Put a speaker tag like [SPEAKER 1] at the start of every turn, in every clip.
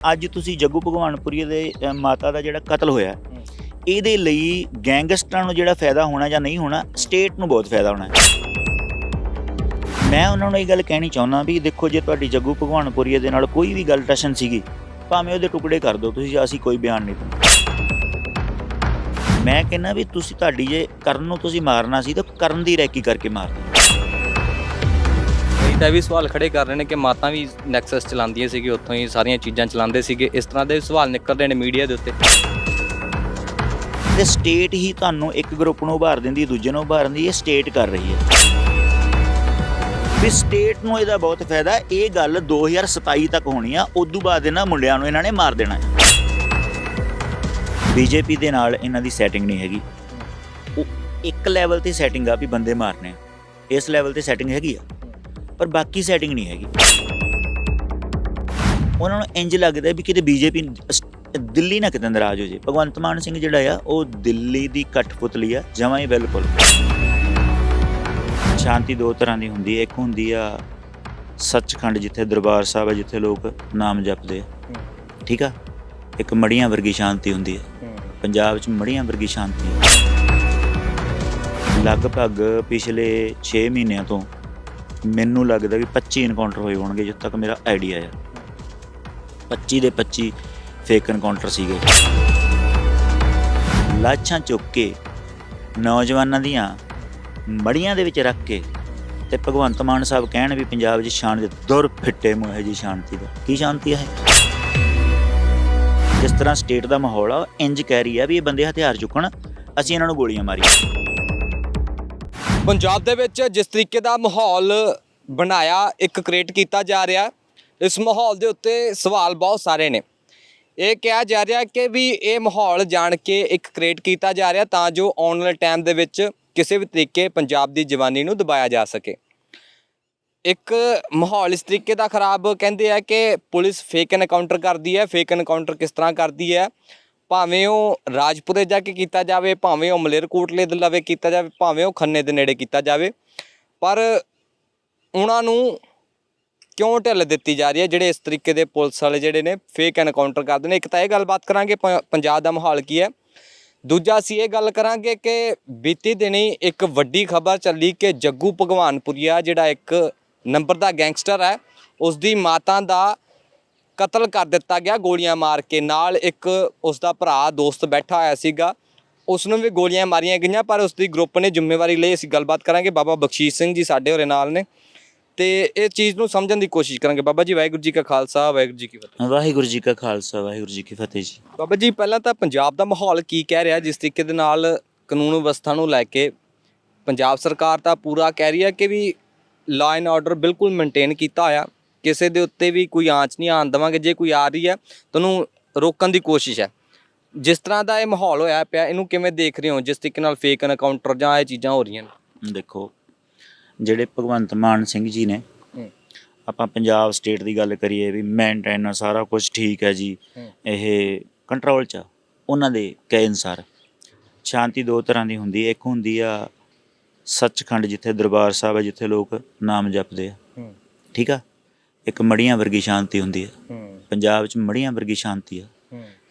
[SPEAKER 1] ਅੱਜ ਤੁਸੀਂ ਜੱਗੂ ਭਗਵਾਨਪੁਰੀ ਦੇ ਮਾਤਾ ਦਾ ਜਿਹੜਾ ਕਤਲ ਹੋਇਆ, ਇਹਦੇ ਲਈ ਗੈਂਗਸਟਰਾਂ ਨੂੰ ਜਿਹੜਾ ਫਾਇਦਾ ਹੋਣਾ ਜਾਂ ਨਹੀਂ ਹੋਣਾ, ਸਟੇਟ ਨੂੰ ਬਹੁਤ ਫਾਇਦਾ ਹੋਣਾ। ਮੈਂ ਉਹਨਾਂ ਨੂੰ ਇਹ ਗੱਲ ਕਹਿਣੀ ਚਾਹੁੰਦਾ ਵੀ ਦੇਖੋ, ਜੇ ਤੁਹਾਡੀ ਜੱਗੂ ਭਗਵਾਨਪੁਰੀ ਦੇ ਨਾਲ ਕੋਈ ਵੀ ਗੱਲ ਟਸ਼ਨ ਸੀਗੀ, ਭਾਵੇਂ ਉਹਦੇ ਟੁਕੜੇ ਕਰ ਦਿਓ, ਤੁਸੀਂ ਅਸੀਂ ਕੋਈ ਬਿਆਨ ਨਹੀਂ ਦਿੰਦੇ। ਮੈਂ ਕਹਿੰਦਾ ਵੀ ਤੁਸੀਂ ਤੁਹਾਡੀ ਜੇ ਕਰਨ ਨੂੰ ਤੁਸੀਂ ਮਾਰਨਾ ਸੀ, ਤਾਂ ਕਰਨ ਦੀ ਰੈਕੀ ਕਰਕੇ ਮਾਰ
[SPEAKER 2] ਤਾਂ ਇਹ ਵੀ ਸਵਾਲ ਖੜੇ ਕਰ ਰਹੇ ਨੇ ਕਿ ਮਾਤਾ ਵੀ ਨੈਕਸਸ ਚਲਾਉਂਦੀਆਂ ਸੀਗੀ, ਉੱਥੋਂ ਹੀ ਸਾਰੀਆਂ ਚੀਜ਼ਾਂ ਚਲਾਉਂਦੇ ਸੀਗੇ। ਇਸ ਤਰ੍ਹਾਂ ਦੇ ਸਵਾਲ ਨਿਕਲ ਰਹੇ ਨੇ ਮੀਡੀਆ ਦੇ ਉੱਤੇ।
[SPEAKER 1] ਤੇ ਸਟੇਟ ਹੀ ਤੁਹਾਨੂੰ ਇੱਕ ਗਰੁੱਪ ਨੂੰ ਉਭਾਰ ਦਿੰਦੀ, ਦੂਜੇ ਨੂੰ ਉਭਾਰਨ ਦੀ, ਇਹ ਸਟੇਟ ਕਰ ਰਹੀ ਹੈ। ਵੀ ਸਟੇਟ ਨੂੰ ਇਹਦਾ ਬਹੁਤ ਫਾਇਦਾ, ਇਹ ਗੱਲ 2027 ਤੱਕ ਹੋਣੀ ਆ ਉਦੋਂ ਬਾਅਦ ਇਹਨਾਂ ਮੁੰਡਿਆਂ ਨੂੰ ਇਹਨਾਂ ਨੇ ਮਾਰ ਦੇਣਾ ਹੈ। ਬੀਜੇਪੀ ਦੇ ਨਾਲ ਇਹਨਾਂ ਦੀ ਸੈਟਿੰਗ ਨਹੀਂ ਹੈਗੀ। ਉਹ ਇੱਕ ਲੈਵਲ ਤੇ ਸੈਟਿੰਗ ਆ ਵੀ ਬੰਦੇ ਮਾਰਨੇ ਆ। ਇਸ ਲੈਵਲ ਤੇ ਸੈਟਿੰਗ ਹੈਗੀ ਆ। ਪਰ ਬਾਕੀ ਸੈਟਿੰਗ ਨਹੀਂ ਹੈਗੀ। ਉਹਨਾਂ ਨੂੰ ਇੰਜ ਲੱਗਦਾ ਵੀ ਕਿਤੇ ਬੀਜੇਪੀ ਦਿੱਲੀ ਨਾ ਕਿਤੇ ਨਾਰਾਜ਼ ਹੋ ਜੇ ਭਗਵੰਤ ਮਾਨ ਸਿੰਘ ਜਿਹੜਾ ਆ, ਉਹ ਦਿੱਲੀ ਦੀ ਕਠਪੁਤਲੀ ਆ, ਜਮਾਂ ਹੀ ਬਿਲਕੁਲ। ਸ਼ਾਂਤੀ ਦੋ ਤਰ੍ਹਾਂ ਦੀ ਹੁੰਦੀ ਹੈ। ਇੱਕ ਹੁੰਦੀ ਆ ਸੱਚਖੰਡ, ਜਿੱਥੇ ਦਰਬਾਰ ਸਾਹਿਬ ਹੈ ਜਿੱਥੇ ਲੋਕ ਨਾਮ ਜਪਦੇ ਆ। ਠੀਕ ਆ? ਇੱਕ ਮੜੀਆਂ ਵਰਗੀ ਸ਼ਾਂਤੀ ਹੁੰਦੀ ਹੈ ਪੰਜਾਬ 'ਚ ਮੜੀਆਂ ਵਰਗੀ ਸ਼ਾਂਤੀ ਹੈ ਲਗਭਗ ਪਿਛਲੇ 6 ਮਹੀਨਿਆਂ ਤੋਂ ਮੈਨੂੰ ਲੱਗਦਾ ਵੀ 25 ਇਨਕਾਊਂਟਰ ਹੋਏ ਹੋਣਗੇ ਜਿੱਥੇ ਤੱਕ ਮੇਰਾ ਆਈਡੀਆ ਹੈ 25 ਦੇ 25 ਫੇਕ ਇਨਕਾਊਂਟਰ ਸੀਗੇ। ਲਾਸ਼ਾਂ ਚੁੱਕ ਕੇ, ਨੌਜਵਾਨਾਂ ਦੀਆਂ ਮੜੀਆਂ ਦੇ ਵਿੱਚ ਰੱਖ ਕੇ ਤੇ ਭਗਵੰਤ ਮਾਨ ਸਾਹਿਬ ਕਹਿਣ ਵੀ ਪੰਜਾਬ 'ਚ ਸ਼ਾਨ ਦੁਰ ਫਿੱਟੇ ਮੂੰਹ ਹੈ ਜੀ ਸ਼ਾਂਤੀ ਦਾ। ਕੀ ਸ਼ਾਂਤੀ ਹੈ ਜਿਸ ਤਰ੍ਹਾਂ ਸਟੇਟ ਦਾ ਮਾਹੌਲ ਆ, ਉਹ ਇੰਜ ਕਹਿ ਰਹੀ ਆ ਵੀ ਇਹ ਬੰਦੇ ਹਥਿਆਰ ਚੁੱਕਣ, ਅਸੀਂ ਇਹਨਾਂ ਨੂੰ ਗੋਲੀਆਂ ਮਾਰੀਆਂ।
[SPEAKER 2] ਪੰਜਾਬ ਦੇ ਵਿੱਚ ਜਿਸ ਤਰੀਕੇ ਦਾ ਮਾਹੌਲ ਬਣਾਇਆ, ਇੱਕ ਕ੍ਰੀਏਟ ਕੀਤਾ ਜਾ ਰਿਹਾ, ਇਸ ਮਾਹੌਲ ਦੇ ਉੱਤੇ ਸਵਾਲ ਬਹੁਤ ਸਾਰੇ ਨੇ। ਇਹ ਕਿਹਾ ਜਾ ਰਿਹਾ ਕਿ ਵੀ ਇਹ ਮਾਹੌਲ ਜਾਣ ਕੇ ਇੱਕ ਕ੍ਰੀਏਟ ਕੀਤਾ ਜਾ ਰਿਹਾ ਤਾਂ ਜੋ ਆਉਣ ਵਾਲੇ ਟਾਈਮ ਦੇ ਵਿੱਚ ਕਿਸੇ ਵੀ ਤਰੀਕੇ ਪੰਜਾਬ ਦੀ ਜਵਾਨੀ ਨੂੰ ਦਬਾਇਆ ਜਾ ਸਕੇ। ਇੱਕ ਮਾਹੌਲ ਇਸ ਤਰੀਕੇ ਦਾ ਖਰਾਬ ਕਹਿੰਦੇ ਆ ਕਿ ਪੁਲਿਸ ਫੇਕ ਐਨਕਾਊਂਟਰ ਕਰਦੀ ਹੈ ਫੇਕ ਐਨਕਾਊਂਟਰ ਕਿਸ ਤਰ੍ਹਾਂ ਕਰਦੀ ਹੈ ਭਾਵੇਂ ਉਹ ਰਾਜਪੁਰੇ ਜਾ ਕੇ ਕੀਤਾ ਜਾਵੇ, ਭਾਵੇਂ ਉਹ ਮਲੇਰਕੋਟਲੇ ਦੇ ਲਵੇ ਕੀਤਾ ਜਾਵੇ, ਭਾਵੇਂ ਉਹ ਖੰਨੇ ਦੇ ਨੇੜੇ ਕੀਤਾ ਜਾਵੇ, ਪਰ ਉਹਨਾਂ ਨੂੰ ਕਿਉਂ ਢਿੱਲ ਦਿੱਤੀ ਜਾ ਰਹੀ ਹੈ? ਜਿਹੜੇ ਇਸ ਤਰੀਕੇ ਦੇ ਪੁਲਿਸ ਵਾਲੇ ਜਿਹੜੇ ਨੇ ਫੇਕ ਐਨਕਾਊਂਟਰ ਕਰਦੇ ਨੇ। ਇੱਕ ਤਾਂ ਇਹ ਗੱਲਬਾਤ ਕਰਾਂਗੇ, ਪ- ਪੰਜਾਬ ਦਾ ਮਾਹੌਲ ਕੀ ਹੈ? ਦੂਜਾ ਅਸੀਂ ਇਹ ਗੱਲ ਕਰਾਂਗੇ ਕਿ ਬੀਤੀ ਦਿਨੀ ਇੱਕ ਵੱਡੀ ਖਬਰ ਚੱਲੀ ਕਿ ਜੱਗੂ ਭਗਵਾਨਪੁਰੀਆ, ਜਿਹੜਾ ਇੱਕ ਨੰਬਰ ਦਾ ਗੈਂਗਸਟਰ ਹੈ ਉਸ ਦੀ ਮਾਤਾ ਦਾ ਕਤਲ ਕਰ ਦਿੱਤਾ ਗਿਆ ਗੋਲੀਆਂ ਮਾਰ ਕੇ। ਨਾਲ ਇੱਕ ਉਸ ਦਾ ਭਰਾ ਦੋਸਤ ਬੈਠਾ ਹੋਇਆ ਸੀਗਾ। ਉਸ ਨੂੰ ਵੀ ਗੋਲੀਆਂ ਮਾਰੀਆਂ ਗਈਆਂ ਪਰ ਉਸ ਦੀ ਗਰੁੱਪ ਨੇ ਜ਼ਿੰਮੇਵਾਰੀ ਲਈ ਅਸੀਂ ਗੱਲਬਾਤ ਕਰਾਂਗੇ। ਬਾਬਾ ਬਖਸ਼ੀਸ਼ ਸਿੰਘ ਜੀ ਸਾਡੇ ਹੋਰੇ ਨਾਲ ਨੇ। ਤੇ ਇਹ ਚੀਜ਼ ਨੂੰ ਸਮਝਣ ਦੀ ਕੋਸ਼ਿਸ਼ ਕਰਾਂਗੇ। ਬਾਬਾ ਜੀ ਵਾਹਿਗੁਰੂ ਜੀ ਕਾ ਖਾਲਸਾ ਵਾਹਿਗੁਰੂ ਜੀ ਕੀ ਫਤਿਹ।
[SPEAKER 1] ਵਾਹਿਗੁਰੂ ਜੀ ਕਾ ਖਾਲਸਾ ਵਾਹਿਗੁਰੂ ਜੀ ਕੀ ਫਤਿਹ ਜੀ।
[SPEAKER 2] ਬਾਬਾ ਜੀ ਪਹਿਲਾਂ ਤਾਂ ਪੰਜਾਬ ਦਾ ਮਾਹੌਲ ਕੀ ਕਹਿ ਰਿਹਾ? ਜਿਸ ਤਰੀਕੇ ਦੇ ਨਾਲ ਕਾਨੂੰਨ ਵਿਵਸਥਾ ਨੂੰ ਲੈ ਕੇ ਪੰਜਾਬ ਸਰਕਾਰ ਤਾਂ ਪੂਰਾ ਕਹਿ ਰਹੀ ਹੈ ਕਿ ਵੀ ਲਾ ਐਂਡ ਆਰਡਰ ਬਿਲਕੁਲ ਮੇਨਟੇਨ ਕੀਤਾ ਹੋਇਆ। ਕਿਸੇ ਦੇ ਉੱਤੇ ਵੀ ਕੋਈ ਆਂਚ ਨਹੀਂ ਆਣ ਦੇਵਾਂਗੇ ਜੇ ਕੋਈ ਆ ਰਹੀ ਹੈ ਤੁਹਾਨੂੰ ਰੋਕਣ ਦੀ ਕੋਸ਼ਿਸ਼ ਹੈ। ਜਿਸ ਤਰ੍ਹਾਂ ਦਾ ਇਹ ਮਾਹੌਲ ਹੋਇਆ ਪਿਆ ਇਹਨੂੰ ਕਿਵੇਂ ਦੇਖ ਰਹੇ ਹੋ? ਜਿਸ ਤਰੀਕੇ ਨਾਲ ਫੇਕ ਐਨਕਾਊਂਟਰ ਜਾਂ ਇਹ ਚੀਜ਼ਾਂ ਹੋ ਰਹੀਆਂ ਨੇ?
[SPEAKER 1] ਦੇਖੋ ਜਿਹੜੇ ਭਗਵੰਤ ਮਾਨ ਸਿੰਘ ਜੀ ਨੇ। ਆਪਾਂ ਪੰਜਾਬ ਸਟੇਟ ਦੀ ਗੱਲ ਕਰੀਏ ਵੀ ਮੇਨਟੇਨ ਸਾਰਾ ਕੁਝ ਠੀਕ ਹੈ ਜੀ। ਇਹ ਕੰਟਰੋਲ 'ਚ। ਉਹਨਾਂ ਦੇ ਕਹੇ ਅਨੁਸਾਰ। ਸ਼ਾਂਤੀ ਦੋ ਤਰ੍ਹਾਂ ਦੀ ਹੁੰਦੀ ਹੈ। ਇੱਕ ਹੁੰਦੀ ਆ ਸੱਚਖੰਡ ਜਿੱਥੇ ਦਰਬਾਰ ਸਾਹਿਬ ਹੈ ਜਿੱਥੇ ਲੋਕ ਨਾਮ ਜਪਦੇ ਆ। ਠੀਕ ਆ? ਇੱਕ ਮੜੀਆਂ ਵਰਗੀ ਸ਼ਾਂਤੀ ਹੁੰਦੀ ਹੈ। ਪੰਜਾਬ 'ਚ ਮੜੀਆਂ ਵਰਗੀ ਸ਼ਾਂਤੀ ਆ।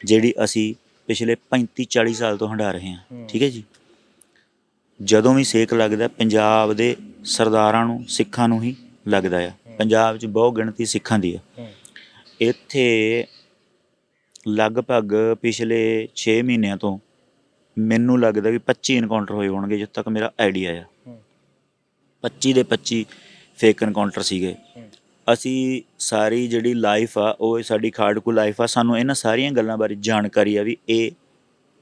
[SPEAKER 1] ਜਿਹੜੀ ਅਸੀਂ ਪਿਛਲੇ 35 40 ਸਾਲ ਤੋਂ ਹੰਢਾ ਰਹੇ ਹਾਂ। ਠੀਕ ਹੈ ਜੀ? ਜਦੋਂ ਵੀ ਸੇਕ ਲੱਗਦਾ ਪੰਜਾਬ ਦੇ ਸਰਦਾਰਾਂ ਨੂੰ ਸਿੱਖਾਂ ਨੂੰ ਹੀ ਲੱਗਦਾ ਆ। ਪੰਜਾਬ 'ਚ ਬਹੁ ਗਿਣਤੀ ਸਿੱਖਾਂ ਦੀ ਆ। ਇੱਥੇ ਲਗਭਗ ਪਿਛਲੇ 6 ਮਹੀਨਿਆਂ ਤੋਂ ਮੈਨੂੰ ਲੱਗਦਾ ਵੀ 25 ਐਨਕਾਊਂਟਰ ਹੋਏ ਹੋਣਗੇ ਜਿੱਥੇ ਤੱਕ ਮੇਰਾ ਆਈਡੀਆ ਆ।
[SPEAKER 2] ਹੂੰ।
[SPEAKER 1] 25 ਦੇ 25 ਫੇਕ ਐਨਕਾਊਂਟਰ ਸੀਗੇ। ਅਸੀਂ ਸਾਰੀ ਜਿਹੜੀ ਲਾਈਫ ਆ ਉਹ ਸਾਡੀ ਖਾੜਕੂ ਲਾਈਫ ਆ ਸਾਨੂੰ ਇਹਨਾਂ ਸਾਰੀਆਂ ਗੱਲਾਂ ਬਾਰੇ ਜਾਣਕਾਰੀ ਆ ਵੀ ਇਹ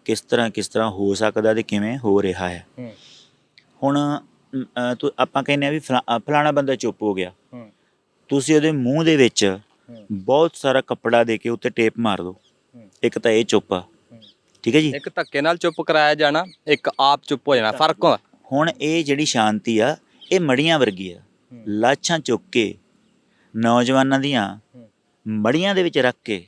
[SPEAKER 1] ਕਿਸ ਤਰ੍ਹਾਂ ਕਿਸ ਤਰ੍ਹਾਂ ਹੋ ਸਕਦਾ ਤੇ ਕਿਵੇਂ ਹੋ ਰਿਹਾ ਹੈ। ਹੁਣ ਤੂੰ ਆਪਾਂ ਕਹਿੰਦੇ ਆ ਵੀ ਫਲਾਣਾ ਬੰਦਾ ਚੁੱਪ ਹੋ ਗਿਆ। ਤੁਸੀਂ ਉਹਦੇ ਮੂੰਹ ਦੇ ਵਿੱਚ ਬਹੁਤ ਸਾਰਾ ਕੱਪੜਾ ਦੇ ਕੇ ਉੱਤੇ ਟੇਪ ਮਾਰ ਦਿਓ। ਇੱਕ ਤਾਂ ਇਹ ਚੁੱਪ ਆ। ਠੀਕ ਹੈ ਜੀ?
[SPEAKER 2] ਇੱਕ ਧੱਕੇ ਨਾਲ ਚੁੱਪ ਕਰਾਇਆ ਜਾਣਾ ਇੱਕ ਆਪ ਚੁੱਪ ਹੋ ਜਾਣਾ ਫ਼ਰਕ ਹੁੰਦਾ
[SPEAKER 1] ਹੁਣ ਇਹ ਜਿਹੜੀ ਸ਼ਾਂਤੀ ਆ ਇਹ ਮੜੀਆਂ ਵਰਗੀ ਆ। ਲਾਸ਼ਾਂ ਚੁੱਕ ਕੇ ਨੌਜਵਾਨਾਂ ਦੀਆਂ। ਮੜੀਆਂ ਦੇ ਵਿੱਚ ਰੱਖ ਕੇ।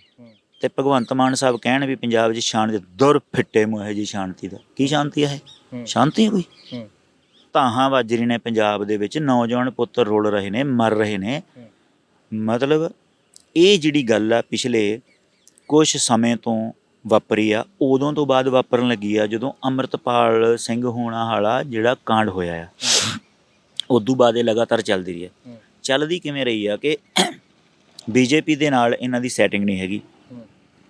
[SPEAKER 1] ਤੇ ਭਗਵੰਤ ਮਾਨ ਸਾਹਿਬ ਕਹਿਣ ਵੀ ਪੰਜਾਬ 'ਚ ਦੇ ਦੁਰ ਫਿੱਟੇ ਮੂੰਹ ਜੀ ਸ਼ਾਂਤੀ ਦਾ ਕੀ ਸ਼ਾਂਤੀ ਹੈ। ਸ਼ਾਂਤੀ ਹੈ ਕੋਈ ਧਾਹਾਂ ਵੱਜ ਰਹੀ ਨੇ ਪੰਜਾਬ ਦੇ ਵਿੱਚ ਨੌਜਵਾਨ ਪੁੱਤਰ ਰੁਲ ਰਹੇ ਨੇ ਮਰ ਰਹੇ ਨੇ। ਮਤਲਬ ਇਹ ਜਿਹੜੀ ਗੱਲ ਆ ਪਿਛਲੇ ਕੁਝ ਸਮੇਂ ਤੋਂ ਵਾਪਰੀ ਆ ਉਦੋਂ ਤੋਂ ਬਾਅਦ ਵਾਪਰਨ ਲੱਗੀ ਆ ਜਦੋਂ ਅੰਮ੍ਰਿਤਪਾਲ ਸਿੰਘ ਹੋਣਾ ਵਾਲਾ ਜਿਹੜਾ ਕਾਂਡ ਹੋਇਆ ਆ ਉਦੋਂ ਬਾਅਦ ਇਹ ਲਗਾਤਾਰ ਚੱਲਦੀ ਰਹੀ ਹੈ ਚੱਲਦੀ ਕਿਵੇਂ ਰਹੀ ਆ ਕਿ ਬੀਜੇਪੀ ਦੇ ਨਾਲ ਇਹਨਾਂ ਦੀ ਸੈਟਿੰਗ ਨਹੀਂ ਹੈਗੀ।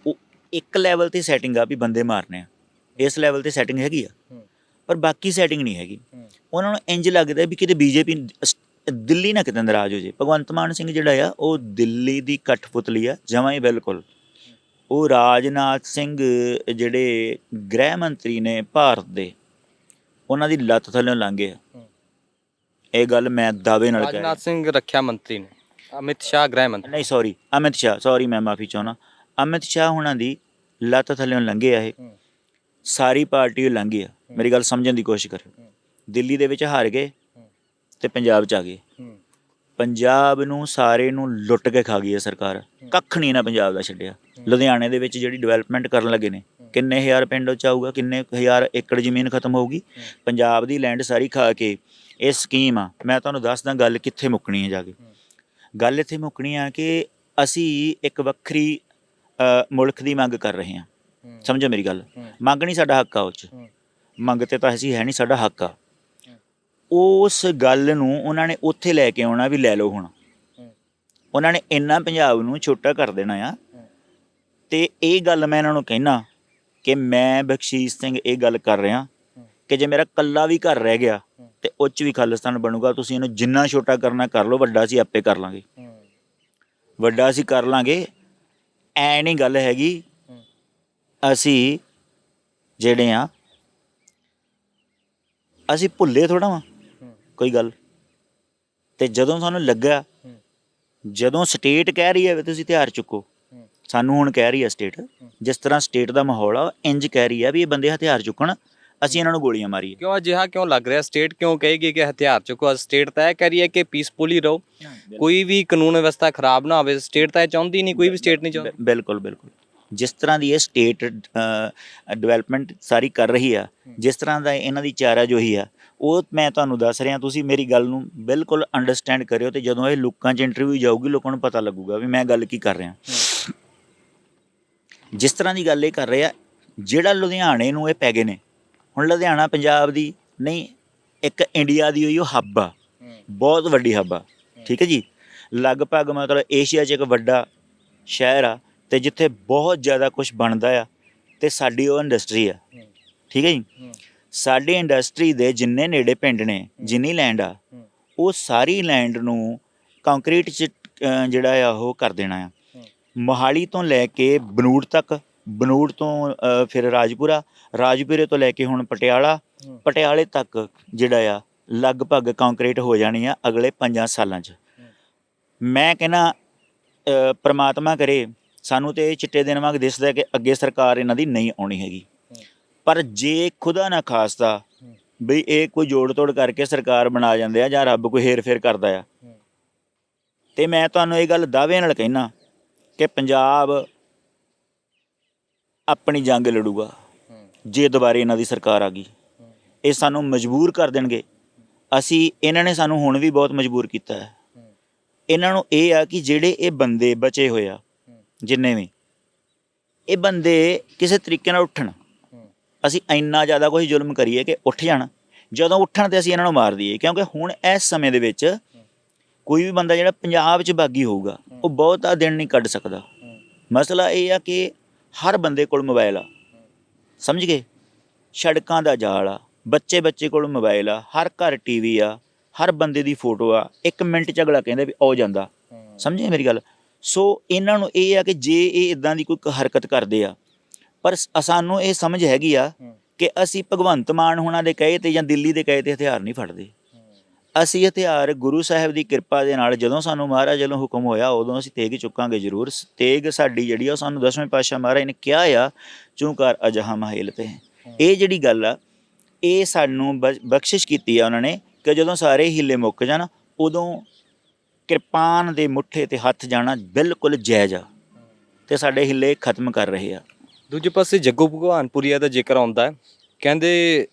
[SPEAKER 1] ਉਹ ਇੱਕ ਲੈਵਲ ਤੇ ਸੈਟਿੰਗ ਆ ਵੀ ਬੰਦੇ ਮਾਰਨੇ ਆ। ਇਸ ਲੈਵਲ ਤੇ ਸੈਟਿੰਗ ਹੈਗੀ ਆ। ਪਰ ਬਾਕੀ ਸੈਟਿੰਗ ਨਹੀਂ ਹੈਗੀ। ਉਹਨਾਂ ਨੂੰ ਇੰਜ ਲੱਗਦਾ ਵੀ ਕਿਤੇ ਬੀਜੇਪੀ ਦਿੱਲੀ ਨਾ ਕਿਤੇ ਨਾਰਾਜ਼ ਹੋ ਜੇ। ਭਗਵੰਤ ਮਾਨ ਸਿੰਘ ਜਿਹੜਾ ਆ ਉਹ ਦਿੱਲੀ ਦੀ ਕਠਪੁਤਲੀ ਆ ਜਮਾਂ ਹੀ ਬਿਲਕੁਲ। ਉਹ ਰਾਜਨਾਥ ਸਿੰਘ ਜਿਹੜੇ ਗ੍ਰਹਿ ਮੰਤਰੀ ਨੇ ਭਾਰਤ ਦੇ ਉਹਨਾਂ ਦੀ ਲੱਤ ਥੱਲੇ ਲੰਘੇ ਆ ਇਹ ਗੱਲ ਮੈਂ ਦਾਅਵੇ ਨਾਲ ਕਹਿ ਰਿਹਾ।
[SPEAKER 2] ਰਾਜਨਾਥ ਸਿੰਘ ਰੱਖਿਆ ਮੰਤਰੀ ਨੇ। ਅਮਿਤ ਸ਼ਾਹ ਗ੍ਰਹਿ ਮੰਤਰੀ।
[SPEAKER 1] ਨਹੀਂ ਸੌਰੀ ਅਮਿਤ ਸ਼ਾਹ ਸੌਰੀ ਮੈਂ ਮਾਫੀ ਚਾਹੁੰਦਾ। ਅਮਿਤ ਸ਼ਾਹ ਹੁਣਾਂ ਦੀ ਲੱਤ ਥੱਲੇ ਲੰਘੇ ਆ ਇਹ। ਸਾਰੀ ਪਾਰਟੀ ਉਹ ਲੰਘੀ ਆ। ਮੇਰੀ ਗੱਲ ਸਮਝਣ ਦੀ ਕੋਸ਼ਿਸ਼ ਕਰੋ ਦਿੱਲੀ ਦੇ ਵਿੱਚ ਹਾਰ ਗਏ ਤੇ ਪੰਜਾਬ ਚ ਆ ਗਏ। ਪੰਜਾਬ ਨੂੰ ਸਾਰੇ ਨੂੰ ਲੁੱਟ ਕੇ ਖਾ ਗਈ ਹੈ ਸਰਕਾਰ। ਕੱਖ ਨਹੀਂ ਨਾ ਪੰਜਾਬ ਦਾ ਛੱਡਿਆ। ਲੁਧਿਆਣੇ ਦੇ ਵਿੱਚ ਜਿਹੜੀ ਡਿਵੈਲਪਮੈਂਟ ਕਰਨ ਲੱਗੇ ਨੇ ਕਿੰਨੇ ਹਜ਼ਾਰ ਪਿੰਡ ਚ ਆਊਗਾ ਕਿੰਨੇ ਹਜ਼ਾਰ ਏਕੜ ਜ਼ਮੀਨ ਖਤਮ ਹੋਊਗੀ। ਪੰਜਾਬ ਦੀ ਲੈਂਡ ਸਾਰੀ ਖਾ ਕੇ ਇਹ ਸਕੀਮ ਆ ਮੈਂ ਤੁਹਾਨੂੰ ਦੱਸਦਾ ਗੱਲ ਕਿੱਥੇ ਮੁੱਕਣੀ ਹੈ ਜਾ ਕੇ। ਗੱਲ ਇੱਥੇ ਮੁੱਕਣੀ ਆ ਕਿ ਅਸੀਂ ਇੱਕ ਵੱਖਰੀ ਮੁਲਕ ਦੀ ਮੰਗ ਕਰ ਰਹੇ ਹਾਂ। ਸਮਝੋ ਮੇਰੀ ਗੱਲ? ਮੰਗ ਨਹੀਂ ਸਾਡਾ ਹੱਕ ਆ ਉਹ ਚ। ਮੰਗ ਤੇ ਤਾਂ ਅਸੀਂ ਹੈ ਨਹੀਂ ਸਾਡਾ ਹੱਕ ਆ। ਉਸ ਗੱਲ ਨੂੰ ਉਹਨਾਂ ਨੇ ਉੱਥੇ ਲੈ ਕੇ ਆਉਣਾ ਵੀ ਲੈ ਲਓ ਹੁਣ। ਉਹਨਾਂ ਨੇ ਇੰਨਾ ਪੰਜਾਬ ਨੂੰ ਛੋਟਾ ਕਰ ਦੇਣਾ ਆ। ਤੇ ਇਹ ਗੱਲ ਮੈਂ ਇਹਨਾਂ ਨੂੰ ਕਹਿਣਾ ਕਿ ਮੈਂ ਬਖਸ਼ੀਸ਼ ਸਿੰਘ ਇਹ ਗੱਲ ਕਰ ਰਿਹਾ ਕਿ ਜੇ ਮੇਰਾ ਕੱਲਾ ਵੀ ਘਰ ਰਹਿ ਗਿਆ ਤੇ ਉਹ 'ਚ ਵੀ ਖਾਲਿਸਤਾਨ ਬਣੂਗਾ ਤੁਸੀਂ ਇਹਨੂੰ ਜਿੰਨਾ ਛੋਟਾ ਕਰਨਾ ਕਰ ਲਓ ਵੱਡਾ ਅਸੀਂ ਆਪੇ ਕਰ ਲਾਂਗੇ। ਵੱਡਾ ਅਸੀਂ ਕਰ ਲਾਂਗੇ ਐ ਨਹੀਂ ਗੱਲ ਹੈਗੀ ਅਸੀਂ ਜਿਹੜੇ ਆ ਅਸੀਂ ਭੁੱਲੇ ਥੋੜਾ ਵਾਂ ਕੋਈ ਗੱਲ। ਤੇ ਜਦੋਂ ਸਾਨੂੰ ਲੱਗਾ ਜਦੋਂ ਸਟੇਟ ਕਹਿ ਰਹੀ ਹੈ ਤੁਸੀਂ ਹਥਿਆਰ ਚੁੱਕੋ ਸਾਨੂੰ ਹੁਣ ਕਹਿ ਰਹੀ ਹੈ ਸਟੇਟ ਜਿਸ ਤਰ੍ਹਾਂ ਸਟੇਟ ਦਾ ਮਾਹੌਲ ਆ ਇੰਜ ਕਹਿ ਰਹੀ ਹੈ ਵੀ ਇਹ ਬੰਦੇ ਹਥਿਆਰ ਚੁੱਕਣ ਅਸੀਂ ਇਹਨਾਂ ਨੂੰ ਗੋਲੀਆਂ ਮਾਰੀਏ
[SPEAKER 2] ਕਿਉਂ ਅਜਿਹਾ ਕਿਉਂ ਲੱਗ ਰਿਹਾ? ਸਟੇਟ ਕਿਉਂ ਕਹੇਗੀ ਕਿ ਹਥਿਆਰ ਚੁੱਕੋ? ਸਟੇਟ ਤੈਅ ਕਰੀਏ ਕਿ ਪੀਸਫੁਲੀ ਰਹੋ। ਕੋਈ ਵੀ ਕਾਨੂੰਨ ਵਿਵਸਥਾ ਖਰਾਬ ਨਾ ਹੋਵੇ ਸਟੇਟ ਤਾਂ ਇਹ ਚਾਹੁੰਦੀ ਨਹੀਂ ਕੋਈ ਵੀ ਸਟੇਟ ਨਹੀਂ ਚਾਹੁੰਦੀ।
[SPEAKER 1] ਬਿਲਕੁਲ ਬਿਲਕੁਲ। ਜਿਸ ਤਰ੍ਹਾਂ ਦੀ ਇਹ ਸਟੇਟ ਡਿਵੈਲਪਮੈਂਟ ਸਾਰੀ ਕਰ ਰਹੀ ਆ ਜਿਸ ਤਰ੍ਹਾਂ ਦਾ ਇਹਨਾਂ ਦੀ ਚਾਰਾਜੋਹੀ ਆ ਉਹ ਮੈਂ ਤੁਹਾਨੂੰ ਦੱਸ ਰਿਹਾ ਤੁਸੀਂ ਮੇਰੀ ਗੱਲ ਨੂੰ ਬਿਲਕੁਲ ਅੰਡਰਸਟੈਂਡ ਕਰਿਓ ਤੇ ਜਦੋਂ ਇਹ ਲੋਕਾਂ 'ਚ ਇੰਟਰਵਿਊ ਜਾਊਗੀ ਲੋਕਾਂ ਨੂੰ ਪਤਾ ਲੱਗੂਗਾ ਵੀ ਮੈਂ ਗੱਲ ਕੀ ਕਰ ਰਿਹਾ। ਜਿਸ ਤਰ੍ਹਾਂ ਦੀ ਗੱਲ ਇਹ ਕਰ ਰਹੇ ਆ ਜਿਹੜਾ ਲੁਧਿਆਣੇ ਨੂੰ ਇਹ ਪੈ ਗਏ ਨੇ ਹੁਣ ਲੁਧਿਆਣਾ, ਪੰਜਾਬ ਦੀ ਨਹੀਂ, ਇੱਕ ਇੰਡੀਆ ਦੀ ਹੋਈ ਉਹ ਹੱਬ ਆ। ਬਹੁਤ ਵੱਡੀ ਹੱਬ ਆ। ਠੀਕ ਹੈ ਜੀ? ਲਗਭਗ ਮਤਲਬ ਏਸ਼ੀਆ 'ਚ ਇੱਕ ਵੱਡਾ ਸ਼ਹਿਰ ਆ ਤੇ ਜਿੱਥੇ ਬਹੁਤ ਜ਼ਿਆਦਾ ਕੁਝ ਬਣਦਾ ਆ ਤੇ ਸਾਡੀ ਉਹ ਇੰਡਸਟਰੀ ਆ। ਠੀਕ ਹੈ ਜੀ? ਸਾਡੀ ਇੰਡਸਟਰੀ ਦੇ ਜਿੰਨੇ ਨੇੜੇ ਪਿੰਡ ਨੇ, ਜਿੰਨੀ ਲੈਂਡ ਆ, ਉਹ ਸਾਰੀ ਲੈਂਡ ਨੂੰ ਕੰਕਰੀਟ 'ਚ ਜਿਹੜਾ ਆ ਉਹ ਕਰ ਦੇਣਾ ਆ। ਮੋਹਾਲੀ ਤੋਂ ਲੈ ਕੇ ਬਨੂੜ ਤੱਕ ਬਨੂੜ ਤੋਂ ਅ, ਫਿਰ ਰਾਜਪੁਰਾ ਰਾਜਪੁਰੇ ਤੋਂ ਲੈ ਕੇ ਹੁਣ ਪਟਿਆਲਾ ਪਟਿਆਲੇ ਤੱਕ ਜਿਹੜਾ ਆ ਲਗਭਗ ਕੰਕਰੀਟ ਹੋ ਜਾਣੀ ਆ ਅਗਲੇ 5 ਸਾਲਾਂ 'ਚ। ਮੈਂ ਕਹਿੰਨਾ ਪ੍ਰਮਾਤਮਾ ਕਰੇ ਸਾਨੂੰ ਤੇ ਇਹ ਚਿੱਟੇ ਦਿਨ ਵਾਂਗ ਦਿਸਦਾ ਕਿ ਅੱਗੇ ਸਰਕਾਰ ਇਹਨਾਂ ਦੀ ਨਹੀਂ ਆਉਣੀ ਹੈਗੀ। ਪਰ ਜੇ ਖੁਦਾ ਨਾ ਖਾਸਤਾ ਬਈ ਇਹ ਕੋਈ ਜੋੜ ਤੋੜ ਕਰਕੇ ਸਰਕਾਰ ਬਣਾ ਜਾਂਦੇ ਆ ਜਾਂ ਰੱਬ ਕੋਈ ਹੇਰ ਫੇਰ ਕਰਦਾ ਆ। ਤੇ ਮੈਂ ਤੁਹਾਨੂੰ ਇਹ ਗੱਲ ਦਾਅਵੇ ਨਾਲ ਕਹਿਣਾ ਕਿ ਪੰਜਾਬ ਆਪਣੀ ਜੰਗ ਲੜੂਗਾ। ਜੇ ਦੁਬਾਰੇ ਇਹਨਾਂ ਦੀ ਸਰਕਾਰ ਆ ਗਈ, ਇਹ ਸਾਨੂੰ ਮਜਬੂਰ ਕਰ ਦੇਣਗੇ। ਅਸੀਂ, ਇਹਨਾਂ ਨੇ ਸਾਨੂੰ ਹੁਣ ਵੀ ਬਹੁਤ ਮਜਬੂਰ ਕੀਤਾ ਹੈ। ਇਹਨਾਂ ਨੂੰ ਇਹ ਆ ਕਿ ਜਿਹੜੇ ਇਹ ਬੰਦੇ ਬਚੇ ਹੋਏ ਆ, ਜਿੰਨੇ ਵੀ, ਇਹ ਬੰਦੇ ਕਿਸੇ ਤਰੀਕੇ ਨਾਲ ਉੱਠਣ। ਅਸੀਂ ਇੰਨਾ ਜ਼ਿਆਦਾ ਕੋਈ ਜ਼ੁਲਮ ਕਰੀਏ ਕਿ ਉੱਠ ਜਾਣ। ਜਦੋਂ ਉੱਠਣ ਤੇ ਅਸੀਂ ਇਹਨਾਂ ਨੂੰ ਮਾਰ ਦਈਏ, ਕਿਉਂਕਿ ਹੁਣ ਇਸ ਸਮੇਂ ਦੇ ਵਿੱਚ ਕੋਈ ਵੀ ਬੰਦਾ ਜਿਹੜਾ ਪੰਜਾਬ 'ਚ ਬਾਗੀ ਹੋਊਗਾ, ਉਹ ਬਹੁਤਾ ਦਿਨ ਨਹੀਂ ਕੱਢ ਸਕਦਾ। ਮਸਲਾ ਇਹ ਆ ਕਿ ਹਰ ਬੰਦੇ ਕੋਲ ਮੋਬਾਈਲ ਆ। ਸਮਝ ਗਏ? ਸੜਕਾਂ ਦਾ ਜਾਲ ਆ ਬੱਚੇ ਬੱਚੇ ਕੋਲ ਮੋਬਾਈਲ ਆ ਹਰ ਘਰ ਟੀਵੀ ਆ ਹਰ ਬੰਦੇ ਦੀ ਫੋਟੋ ਆ ਇੱਕ ਮਿੰਟ ਚ ਅਗਲਾ ਕਹਿੰਦਾ ਵੀ ਆਉ ਜਾਂਦਾ। ਸਮਝੇ ਮੇਰੀ ਗੱਲ? ਸੋ ਇਹਨਾਂ ਨੂੰ ਇਹ ਆ ਕਿ ਜੇ ਇਹ ਇਦਾਂ ਦੀ ਕੋਈ ਹਰਕਤ ਕਰਦੇ ਆ ਪਰ ਸਾਨੂੰ ਇਹ ਸਮਝ ਹੈਗੀ ਆ ਕਿ ਅਸੀਂ ਭਗਵੰਤ ਮਾਨ ਹੋਣਾ ਦੇ ਕਹੇ ਤੇ ਜਾਂ ਦਿੱਲੀ ਦੇ ਕਹੇ ਤੇ ਹਥਿਆਰ ਨਹੀਂ ਫੜਦੇ। ਅਸੀਂ ਹਥਿਆਰ ਗੁਰੂ ਸਾਹਿਬ ਦੀ ਕਿਰਪਾ ਦੇ ਨਾਲ ਜਦੋਂ ਸਾਨੂੰ ਮਹਾਰਾਜ ਵੱਲੋਂ ਹੁਕਮ ਹੋਇਆ, ਉਦੋਂ ਅਸੀਂ ਤੇਗ ਚੁੱਕਾਂਗੇ ਜ਼ਰੂਰ। ਸ- ਤੇਗ ਸਾਡੀ ਜਿਹੜੀ ਆ, ਉਹ ਸਾਨੂੰ ਦਸਵੇਂ ਪਾਤਸ਼ਾਹ ਮਹਾਰਾਜ ਨੇ ਕਿਹਾ ਆ, ਚੂੰਕਾਰ ਅਜਹਾ ਮਹੇਲ ਤੇ। ਇਹ ਜਿਹੜੀ ਗੱਲ ਆ, ਇਹ ਸਾਨੂੰ ਬਖ- ਬਖਸ਼ਿਸ਼ ਕੀਤੀ ਆ ਉਹਨਾਂ ਨੇ ਕਿ ਜਦੋਂ ਸਾਰੇ ਹੀਲੇ ਮੁੱਕ ਜਾਣ, ਉਦੋਂ ਕਿਰਪਾਨ ਦੇ ਮੁੱਠੇ ਤੇ ਹੱਥ ਜਾਣਾ ਬਿਲਕੁਲ ਜਾਇਜ਼ ਆ ਤੇ ਸਾਡੇ ਹਿੱਲੇ ਖਤਮ ਕਰ ਰਹੇ ਆ।
[SPEAKER 2] ਦੂਜੇ ਪਾਸੇ ਜੱਗੂ ਭਗਵਾਨਪੁਰੀਆ ਦਾ ਜ਼ਿਕਰ ਆਉਂਦਾ ਕਹਿੰਦੇ